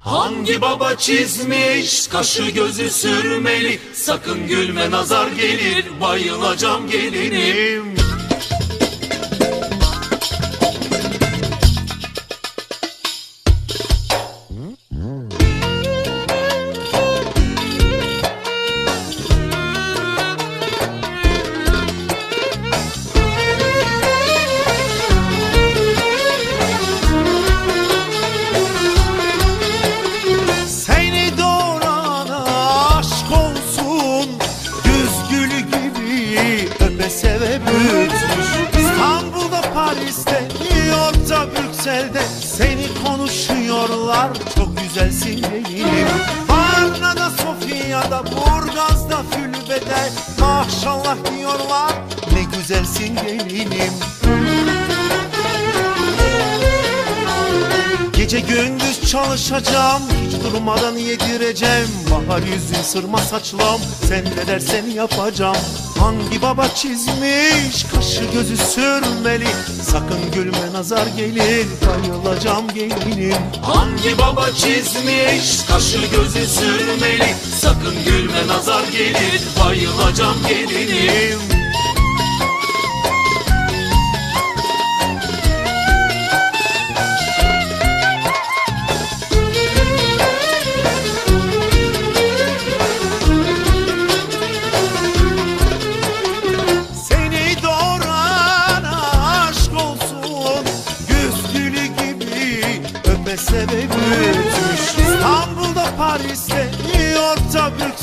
Hangi baba çizmiş kaşı gözü sürmeli? Sakın gülme nazar gelir bayılacağım gelinim Brüksel'de Seni konuşuyorlar. Çok güzelsin gelinim Varna'da, Sofya'da, Burgaz'da, Fülbe'de. Maşallah diyorlar. Ne güzelsin gelinim Gece gündüz çalışacağım Hiç durmadan yedireceğim. Bahar yüzün sırma saçlam Sen ne dersen yapacağım. Hangi baba çizmiş Kaşı gözü sürmeli. Sakın gülme nazar gelir Bayılacağım gelinim. Hangi baba çizmiş kaşı gözü sürmeli? Sakın gülme nazar gelir bayılacağım gelinim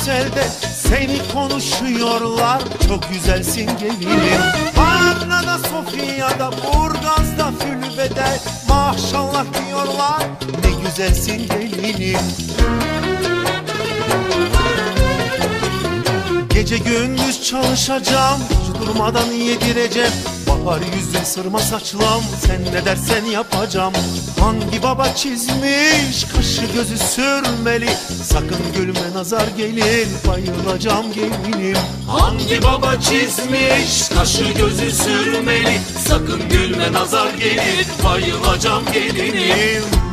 Brüksel'de Seni konuşuyorlar. Çok güzelsin gelinim. Varna'da, Sofya'da, Burgaz'da, Fülbe'de Maşallah diyorlar. Ne güzelsin gelinim. Gece gündüz çalışacağım. Durmadan yedireceğim Bahar yüzün sırma saçlam. Sen ne dersen yapacağım. Hangi baba çizmiş? Kaşı gözü sürmeli. Sakın gülme nazar gelir. Bayılacağım gelinim Hangi baba çizmiş? Kaşı gözü sürmeli. Sakın gülme nazar gelir. Bayılacağım gelinim